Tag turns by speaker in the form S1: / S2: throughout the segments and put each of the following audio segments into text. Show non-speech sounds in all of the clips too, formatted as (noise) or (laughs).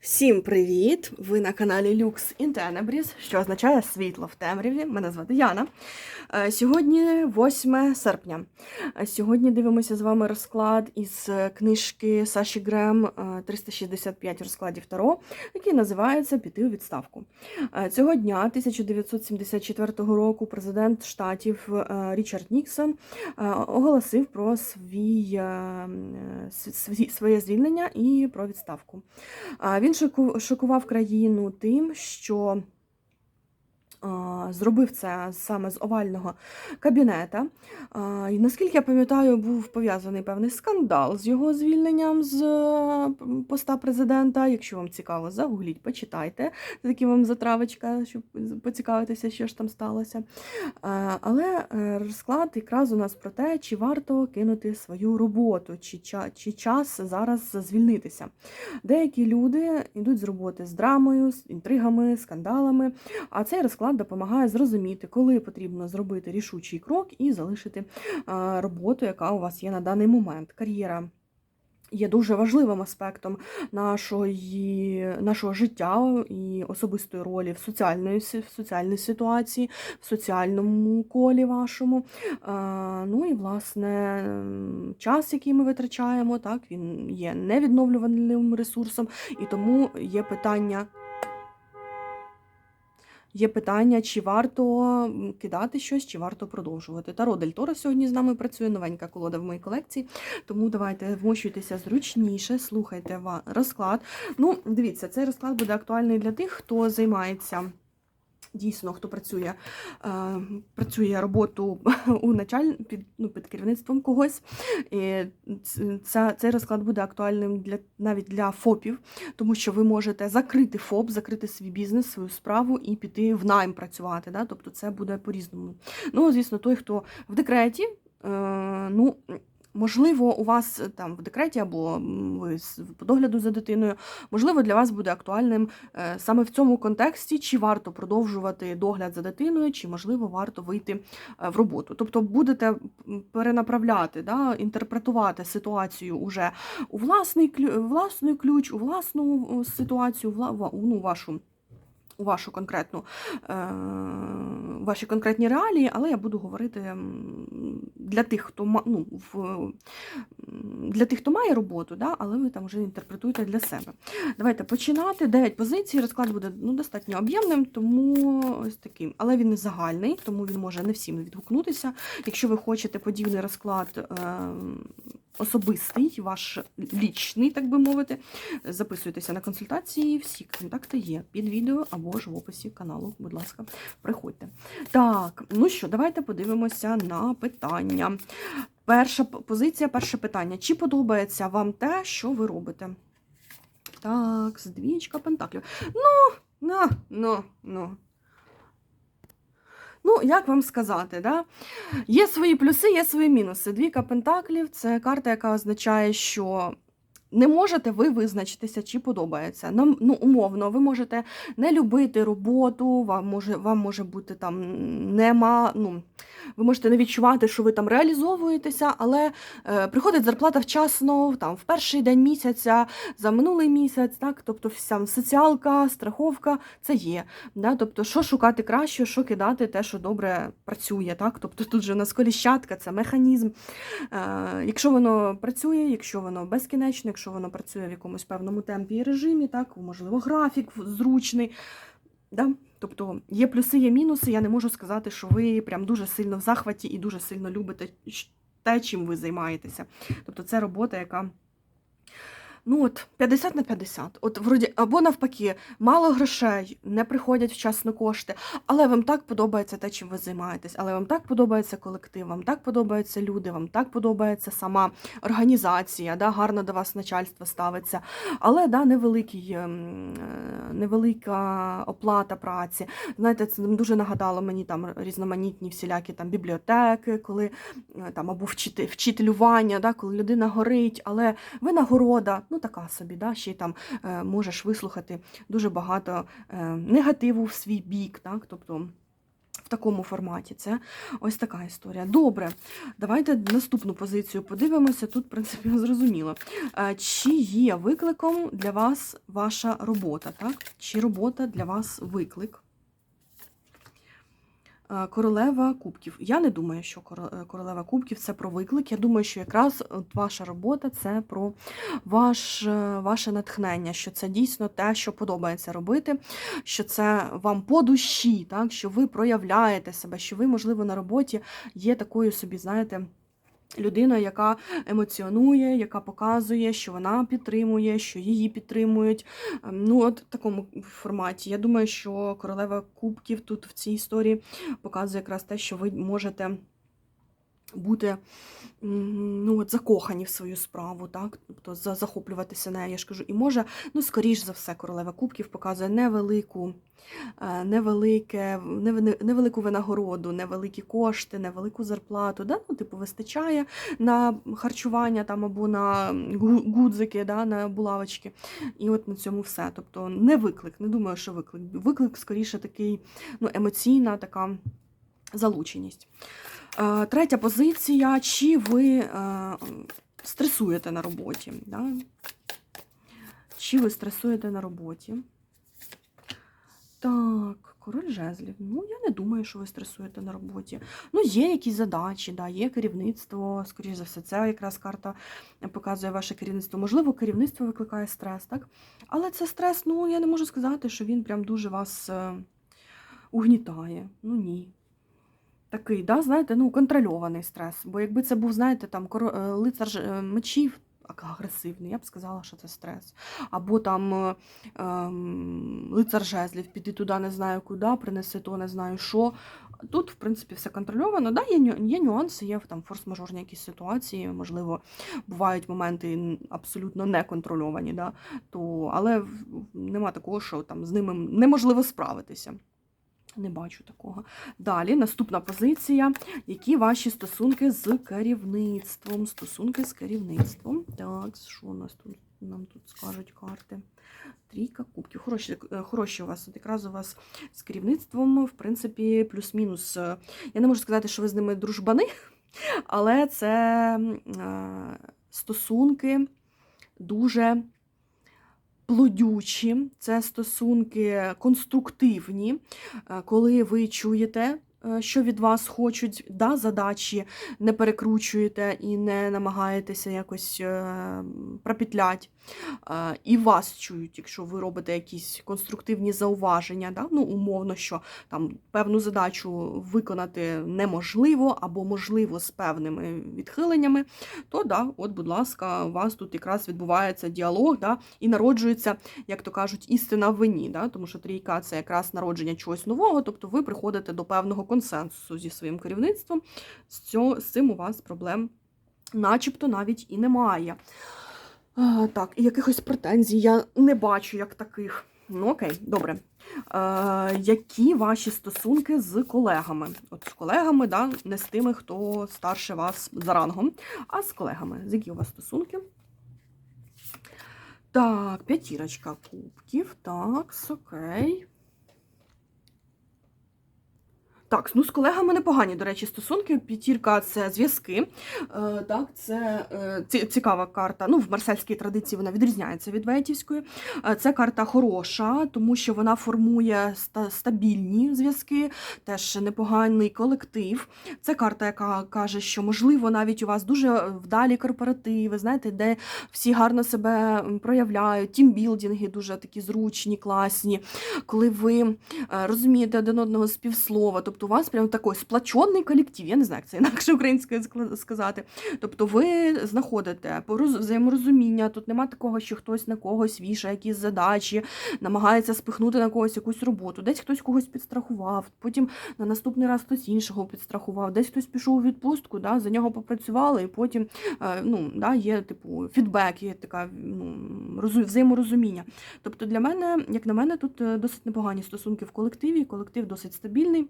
S1: Всім привіт! Ви на каналі Lux in Tenebris, що означає світло в темряві. Мене звати Яна. Е, Сьогодні 8 серпня. Е, Сьогодні дивимося з вами розклад із е, книжки Саші Грем е, 365 розкладів Таро, який називається Піти у відставку. Цього дня, 1974 року, президент штатів Річард Ніксон оголосив про свій, своє звільнення і про відставку. А Він шоку- шокував країну тим, що зробив це саме з овального кабінета. І наскільки я пам'ятаю, був пов'язаний певний скандал з його звільненням з е, поста президента. Якщо вам цікаво, загугліть, почитайте. Такі вам затравочка, щоб поцікавитися, що ж там сталося. Але е, розклад якраз у нас про те, чи варто кинути свою роботу, чи, чи час зараз звільнитися. Деякі люди йдуть з роботи з драмою, з інтригами, скандалами. А цей розклад допомагає зрозуміти, коли потрібно зробити рішучий крок і залишити роботу, яка у вас є на даний момент. Кар'єра. Є дуже важливим аспектом нашої, нашого життя і особистої ролі в соціальної, в соціальній ситуації, в соціальному колі вашому. Ну і власне час, який ми витрачаємо, так він є невідновлюваним ресурсом, і тому є питання. Є питання, чи варто кидати щось, чи варто продовжувати. Таро Дель Торо сьогодні з нами працює новенька колода в моїй колекції. Тому давайте вмощуйтеся зручніше, слухайте розклад. Ну, дивіться, цей розклад буде актуальний для тих, хто займається. Дійсно, хто працює, е, працює роботу (laughs) у началь... під, ну, під керівництвом когось. І ця, цей розклад буде актуальним для, навіть для ФОПів, тому що ви можете закрити ФОП, закрити свій бізнес, свою справу і піти в найм працювати. Да? Тобто це буде по-різному. Ну, звісно, той, хто в декреті, е, ну. Можливо, у вас е, там в декреті або ви по догляду за дитиною, можливо, для вас буде актуальним е, саме в цьому контексті, чи варто продовжувати догляд за дитиною, чи можливо варто вийти е, в роботу. Тобто будете перенаправляти, да, інтерпретувати ситуацію уже у власний власний ключ, у власну ситуацію, ну, вашу. У вашу конкретну е, ваші конкретні реалії, але я буду говорити для тих, хто ну, в, для тих, хто має роботу, да, але ви там вже інтерпретуєте для себе. Давайте починати. 9 позицій. Розклад буде ну, достатньо об'ємним, тому ось таким. Але він не загальний, тому він може не всім відгукнутися. Якщо ви хочете подібний розклад. Особистий, ваш лічний, так би мовити, записуйтеся на консультації. Всі контакти є під відео або ж в описі каналу. Будь ласка, приходьте. Так, ну що, давайте подивимося на питання. Перша позиція, перше питання. Чи подобається вам те, що ви робите? Так, з двічка пентаклів. Ну, ну, ну, ну. Ну, як вам сказати, да? Є свої плюси, є свої мінуси. Двійка пентаклів це карта, яка означає, що не можете ви визначитися, чи подобається. Нам, ну, умовно, ви можете не любити роботу, вам може, вам може бути там нема. Ну, ви можете не відчувати, що ви там реалізовуєтеся, але е, приходить зарплата вчасно, там, в перший день місяця, за минулий місяць, так? тобто вся соціалка, страховка це є. Да? Тобто, що шукати краще, що кидати, те, що добре працює. Так? Тобто тут же у нас коліщатка, це механізм. Е, якщо воно працює, якщо воно безкінечне, якщо воно працює в якомусь певному темпі і режимі, так, можливо, графік зручний. Да? Тобто є плюси, є мінуси. Я не можу сказати, що ви прям дуже сильно в захваті і дуже сильно любите те, чим ви займаєтеся. Тобто це робота, яка. Ну от 50 на 50. От вроді або навпаки, мало грошей, не приходять вчасно кошти, але вам так подобається те, чим ви займаєтесь, але вам так подобається колектив, вам так подобаються люди, вам так подобається сама організація, да, гарно до вас начальство ставиться. Але да, невеликий, ем, е, невелика оплата праці. Знаєте, це дуже нагадало мені там різноманітні всілякі там бібліотеки, коли е, там або вчити, вчителювання, да, коли людина горить, але винагорода, ну така собі, да, ще там е, можеш вислухати дуже багато е, негативу в свій бік, так, тобто В такому форматі. Це ось така історія. Добре, давайте наступну позицію подивимося. Тут, в принципі, (laughs) зрозуміло. Е, Чи є викликом для вас ваша робота? Так? Чи робота для вас виклик? Е, Королева кубків. Я не думаю, що е, королева кубків це про виклик. Я думаю, що якраз ваша робота це про ваш, е, ваше натхнення, що це дійсно те, що подобається робити, що це вам по душі, так? що ви проявляєте себе, що ви, можливо, на роботі є такою собі, знаєте. Людиною, яка емоціонує, яка показує, що вона підтримує, що її підтримують. Ем, Ну, от в такому форматі. Я думаю, що королева кубків тут в цій історії показує якраз те, що ви можете бути ну, от, закохані в свою справу, так? тобто захоплюватися нею, я ж кажу. І може, ну, скоріш за все, королева кубків показує невелику, е, невелике, невелику винагороду, невеликі кошти, невелику зарплату. Да? Ну, типу, вистачає на харчування там, або на гу- гудзики, да? на булавочки. І от на цьому все. Тобто не виклик, не думаю, що виклик. Виклик скоріше такий ну, емоційна така залученість. Е, Третя позиція. Чи ви е, стресуєте на роботі? Да? Чи ви стресуєте на роботі? Так, король жезлів. Ну, я не думаю, що ви стресуєте на роботі. Ну, є якісь задачі, да, є керівництво, скоріш за все, це якраз карта показує ваше керівництво. Можливо, керівництво викликає стрес, так? Але це стрес, ну, я не можу сказати, що він прям дуже вас е, угнітає. Ну ні. Такий, да, знаєте, ну, контрольований стрес. Бо якби це був, знаєте, там е, лицар е, мечів, агресивний, я б сказала, що це стрес. Або там е, ем, лицар жезлів, піди туди не знаю куди, принеси то не знаю що. Тут, в принципі, все контрольовано. Да, є, є нюанси, є там форс-мажорні якісь ситуації, можливо, бувають моменти абсолютно неконтрольовані, да, то, але нема такого, що там з ними неможливо справитися. Не бачу такого. Далі, наступна позиція. Які ваші стосунки з керівництвом? Стосунки з керівництвом. Так, що у нас тут нам тут скажуть карти? Трійка кубків. Хороші, е, хороші у вас. От якраз у вас з керівництвом, в принципі, плюс-мінус. е, Я не можу сказати, що ви з ними дружбани, але це е, стосунки дуже плодючі, це стосунки конструктивні, е, коли ви чуєте, що від вас хочуть, да, задачі не перекручуєте і не намагаєтеся якось е, пропетлять. Е, І вас чують, якщо ви робите якісь конструктивні зауваження, да, ну, умовно, що там певну задачу виконати неможливо або можливо з певними відхиленнями, то да, от, будь ласка, у вас тут якраз відбувається діалог, да, і народжується, як то кажуть, істина в вині, да, тому що трійка це якраз народження чогось нового, тобто ви приходите до певного консенсусу зі своїм керівництвом. З, цим у вас проблем начебто навіть і немає. Так, і якихось претензій я не бачу як таких. Ну, окей, добре. Е, які ваші стосунки з колегами? От з колегами, да, не з тими, хто старше вас за рангом, а з колегами. З які у вас стосунки? Так, п'ятірочка кубків. Так, окей. Так, ну з колегами непогані, до речі, стосунки. П'ятірка це зв'язки. Е, так, це е, цікава карта. Ну, в марсельській традиції вона відрізняється від ветівської. Е, Це карта хороша, тому що вона формує ста- стабільні зв'язки, теж непоганий колектив. Це карта, яка каже, що можливо навіть у вас дуже вдалі корпоративи, знаєте, де всі гарно себе проявляють, тімбілдинги дуже такі зручні, класні, коли ви розумієте один одного з півслова. Тобто у вас прям такий сплачений колектив. Я не знаю, як це інакше українською сказати. Тобто ви знаходите взаєморозуміння, тут нема такого, що хтось на когось вішає якісь задачі, намагається спихнути на когось якусь роботу. Десь хтось когось підстрахував, потім на наступний раз хтось іншого підстрахував, десь хтось пішов у відпустку, да, за нього попрацювали, і потім е, ну, да, є типу фідбек, є така ну, розу- взаєморозуміння. Тобто для мене, як на мене, тут е, досить непогані стосунки в колективі, колектив досить стабільний.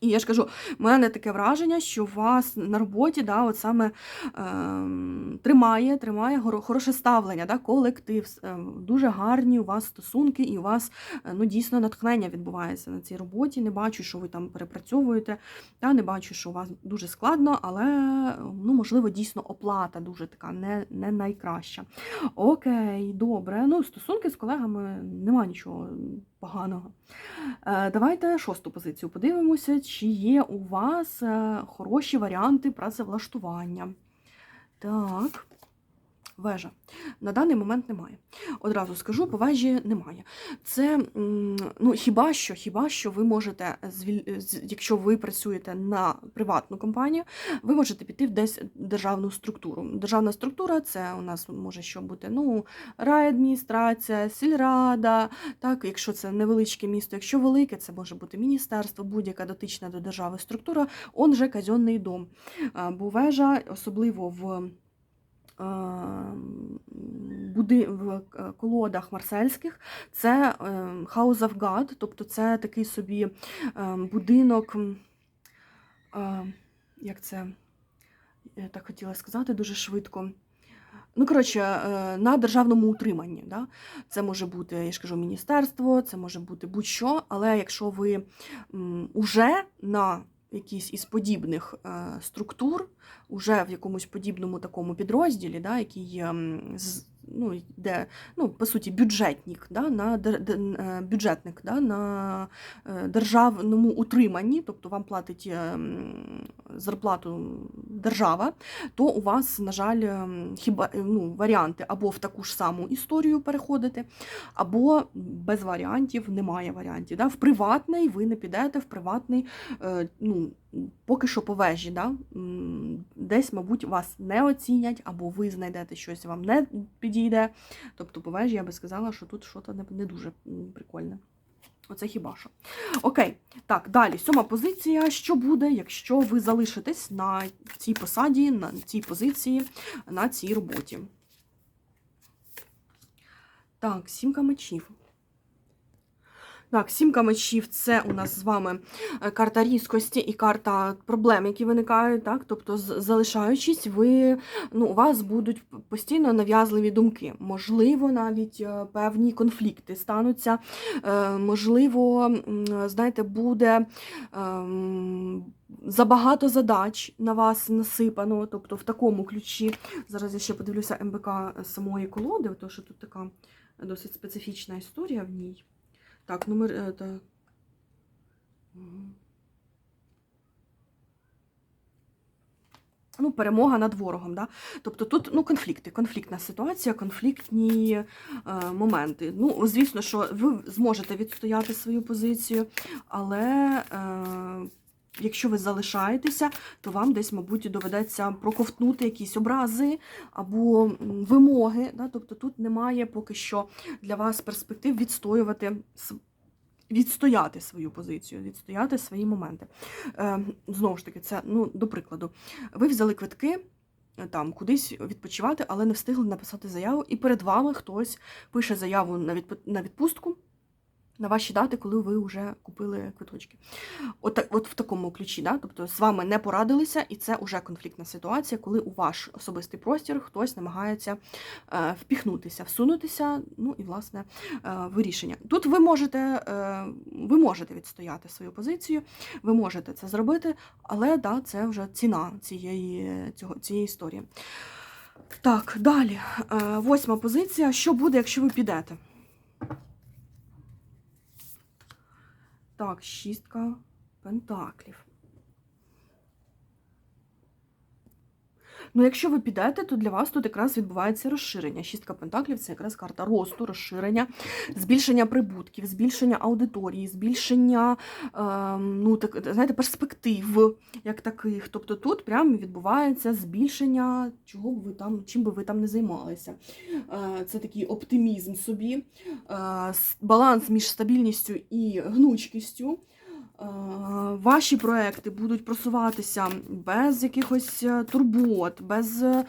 S1: І я ж кажу, в мене таке враження, що вас на роботі да, от саме ем, тримає, тримає хороше ставлення, да, колектив, ем, дуже гарні у вас стосунки, і у вас е, ну, дійсно натхнення відбувається на цій роботі. Не бачу, що ви там перепрацьовуєте, да, не бачу, що у вас дуже складно, але ну, можливо, дійсно оплата дуже така не, не найкраща. Окей, добре. Ну, стосунки з колегами нема нічого поганого. Е, Давайте шосту позицію подивимося, чи є у вас е, хороші варіанти працевлаштування. Так, вежа. На даний момент немає. Одразу скажу, по вежі немає. Це ну, хіба що, хіба що ви можете, якщо ви працюєте на приватну компанію, ви можете піти в десь державну структуру. Державна структура це у нас може що бути ну, райадміністрація, сільрада, так, якщо це невеличке місто, якщо велике, це може бути міністерство, будь-яка дотична до держави структура, он же казенний дом. Бо вежа, особливо в в е, колодах марсельських, це е, House of God, тобто це такий собі е, будинок, е, як це, я так хотіла сказати дуже швидко. Ну, коротше, е, на державному утриманні. Да? Це може бути, я ж кажу, міністерство, це може бути будь-що, але якщо ви м, уже на якійсь із подібних е, структур, уже в якомусь подібному такому підрозділі, да, який ну, де, ну, по суті, бюджетник, да, на, е, бюджетник да, на е, державному утриманні, тобто вам платить ем, зарплату держава, то у вас, на жаль, хіба е, ну, варіанти або в таку ж саму історію переходити, або без варіантів немає варіантів. Да? В приватний ви не підете, в приватний, е, ну, поки що по вежі, да? десь, мабуть, вас не оцінять, або ви знайдете щось вам не підійде. Тобто по вежі я би сказала, що тут щось не, дуже прикольне. Оце хіба що. Окей, так, далі. Сьома позиція. Що буде, якщо ви залишитесь на цій посаді, на цій позиції, на цій роботі? Так, сімка мечів. Так, сімка мечів це у нас з вами е, карта різкості і карта проблем, які виникають. Так? Тобто, залишаючись, ви, ну, у вас будуть постійно нав'язливі думки. Можливо, навіть е, певні конфлікти стануться. Е, Можливо, знаєте, буде. ем, Забагато задач на вас насипано, тобто в такому ключі. Зараз я ще подивлюся МБК самої колоди, тому що тут така досить специфічна історія в ній. Так, номер. е, та... Ну, перемога над ворогом, да? Тобто тут ну, конфлікти, конфліктна ситуація, конфліктні е, моменти. Ну, звісно, що ви зможете відстояти свою позицію, але е, якщо ви залишаєтеся, то вам десь, мабуть, доведеться проковтнути якісь образи або вимоги. Да? Тобто тут немає поки що для вас перспектив відстоювати відстояти свою позицію, відстояти свої моменти. Е, знову ж таки, це ну, до прикладу, ви взяли квитки. е, Там кудись відпочивати, але не встигли написати заяву, і перед вами хтось пише заяву на відп- на відпустку на ваші дати, коли ви вже купили квиточки. От, от в такому ключі, да? тобто з вами не порадилися, і це вже конфліктна ситуація, коли у ваш особистий простір хтось намагається е, впіхнутися, всунутися, ну і власне е, вирішення. Тут ви можете, е, ви можете відстояти свою позицію, ви можете це зробити, але да, це вже ціна цієї, цього, цієї історії. Так, далі. Восьма позиція. Що буде, якщо ви підете? Так, шістка пентаклів. Ну, якщо ви підете, то для вас тут якраз відбувається розширення. Шістка пентаклів це якраз карта росту, розширення, збільшення прибутків, збільшення аудиторії, збільшення ем, ну, так, знаєте, перспектив як таких. Тобто тут прямо відбувається збільшення, чого б ви там, чим би ви там не займалися. Е, це такий оптимізм собі, е, баланс між стабільністю і гнучкістю. Ваші проекти будуть просуватися без якихось е, турбот, без е,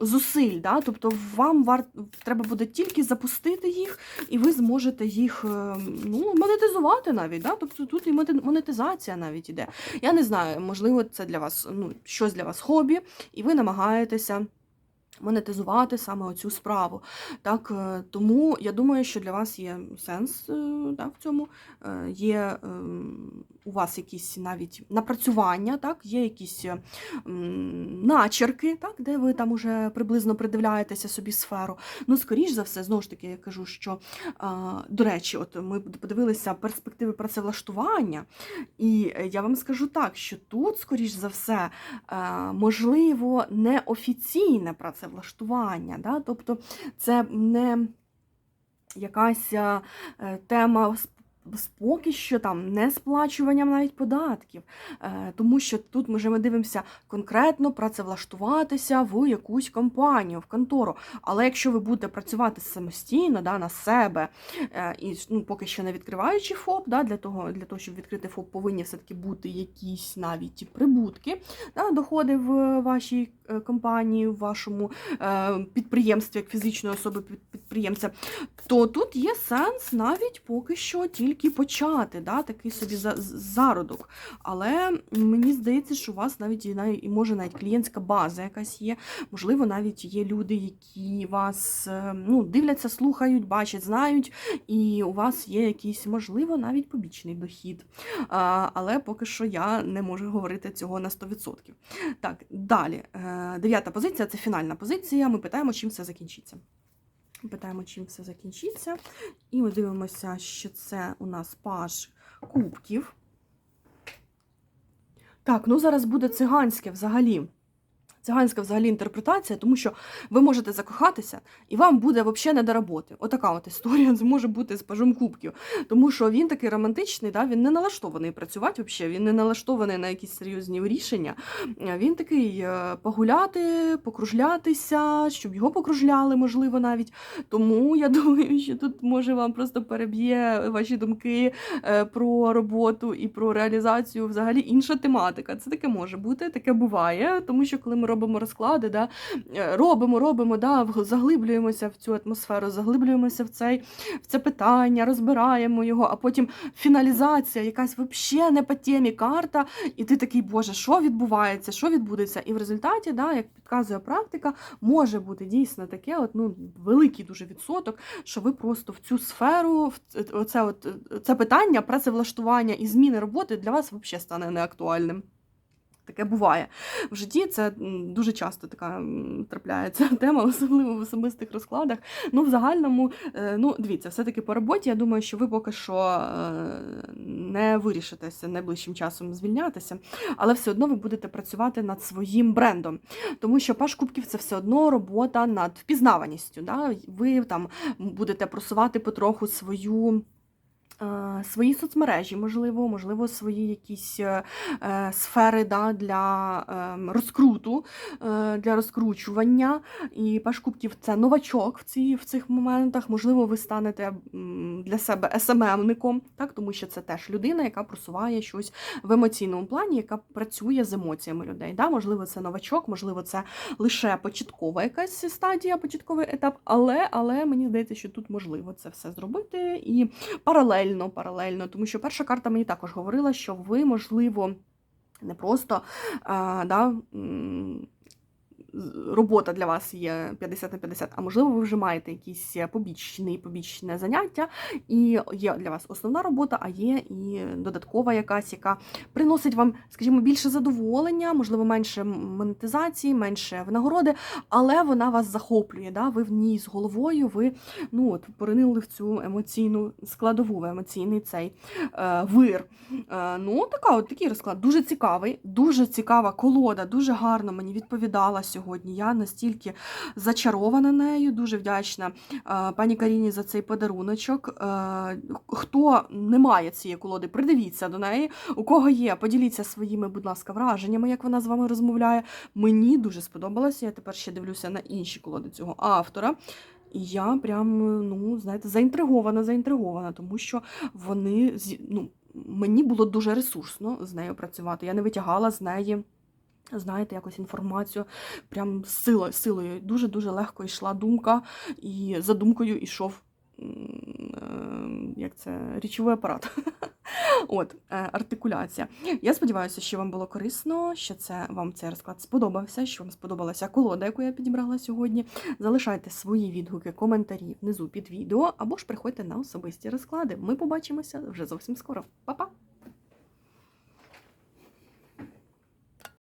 S1: зусиль. Да? Тобто вам вар... треба буде тільки запустити їх, і ви зможете їх е, ну, монетизувати навіть. Да? Тобто тут і монетизація навіть іде. Я не знаю, можливо, це для вас ну, щось для вас хобі, і ви намагаєтеся монетизувати саме оцю справу. Так, е, тому я думаю, що для вас є сенс е, да, в цьому. Е, Є ем, у вас якісь навіть напрацювання, так, є якісь е, начерки, так, де ви там уже приблизно придивляєтеся собі сферу. Ну, скоріш за все, знову ж таки, я кажу, що до речі, от ми подивилися перспективи працевлаштування, і я вам скажу так, що тут, скоріш за все, можливо, неофіційне працевлаштування. Да? Тобто це не якась е, тема поки що там не сплачуванням навіть податків, Е, тому що тут ми вже ми дивимося конкретно працевлаштуватися в якусь компанію, в контору. Але якщо ви будете працювати самостійно да, на себе, е, і ну, поки що не відкриваючи ФОП, да, для того, для того, щоб відкрити ФОП, повинні все-таки бути якісь навіть прибутки, да, доходи в вашій е, компанії, в вашому підприємстві, як фізичної особи підприємця, то тут є сенс навіть поки що тільки почати, да, такий собі за- зародок. Але мені здається, що у вас навіть і може навіть клієнтська база якась є. Можливо, навіть є люди, які вас е, ну, дивляться, слухають, бачать, знають, і у вас є якийсь, можливо, навіть побічний дохід. Але поки що я не можу говорити цього на 100%. Так, далі. Е, Дев'ята позиція це фінальна позиція. Ми питаємо, чим все закінчиться. Питаємо, чим все закінчиться. І ми дивимося, що це у нас паж кубків. Так, ну зараз буде циганське взагалі. Циганська взагалі інтерпретація, тому що ви можете закохатися, і вам буде взагалі не до роботи. Отака от історія зможе бути з пажом кубків. Тому що він такий романтичний, да? він не налаштований працювати взагалі, він не налаштований на якісь серйозні рішення. Е, Він такий е, погуляти, покружлятися, щоб його покружляли, можливо, навіть. Тому я (laughs) думаю, що тут може вам просто переб'є ваші думки е, про роботу і про реалізацію взагалі інша тематика. Це таке може бути, таке буває, тому що коли ми робимо розклади, да, е, робимо, робимо, да, заглиблюємося в цю атмосферу, заглиблюємося в цей в це питання, розбираємо його, а потім фіналізація, якась взагалі не по темі карта, і ти такий, Боже, що відбувається, що відбудеться? І в результаті, да, як підказує практика, може бути дійсно таке, от, ну, великий дуже відсоток, що ви просто в цю сферу, в ц- оце, от, це питання працевлаштування і зміни роботи для вас взагалі стане неактуальним. Таке буває в житті. Це дуже часто така трапляється (laughs) тема, особливо в особистих розкладах. Ну, в загальному, е, ну, дивіться, все-таки по роботі, я думаю, що ви поки що е, не вирішитеся найближчим часом звільнятися, але все одно ви будете працювати над своїм брендом. Тому що паш кубків це все одно робота над впізнаваністю. Да? Ви там будете просувати потроху свою. Е, Свої соцмережі, можливо, можливо, свої якісь е, е, сфери да, для е, розкруту, для розкручування. І Паш Кубків це новачок в, ці, в цих моментах. Можливо, ви станете для себе СММником, так, тому що це теж людина, яка просуває щось в емоційному плані, яка працює з емоціями людей. Да? Можливо, це новачок, можливо, це лише початкова якась стадія, початковий етап, але, але мені здається, що тут можливо це все зробити і паралельно, паралельно, тому що перша карта мені також говорила, що ви, можливо, не просто а, да, робота для вас є 50 на 50, а можливо, ви вже маєте якісь побічні, побічне заняття, і є для вас основна робота, а є і додаткова якась, яка приносить вам, скажімо, більше задоволення, можливо, менше монетизації, менше винагороди, але вона вас захоплює. Да? Ви в ній з головою, ви ну, от, поринули в цю емоційну складову, в емоційний цей е, вир. Е, ну, така, от, такий розклад. Дуже цікавий, дуже цікава колода, дуже гарно мені відповідала сьогодні. Я настільки зачарована нею, дуже вдячна е, пані Каріні за цей подаруночок. Е, хто не має цієї колоди, придивіться до неї. У кого є, поділіться своїми, будь ласка, враженнями, як вона з вами розмовляє. Мені дуже сподобалося. Я тепер ще дивлюся на інші колоди цього автора. І я прям, ну, знаєте, заінтригована, заінтригована, тому що вони ну, мені було дуже ресурсно з нею працювати. Я не витягала з неї. Знаєте, якось інформацію прям силою, силою. Дуже-дуже легко йшла думка, і за думкою йшов е, як це, річовий апарат. (laughs) От, е, артикуляція. Я сподіваюся, що вам було корисно, що це вам цей розклад сподобався, що вам сподобалася колода, яку я підібрала сьогодні. Залишайте свої відгуки, коментарі внизу під відео, або ж приходьте на особисті розклади. Ми побачимося вже зовсім скоро. Па-па!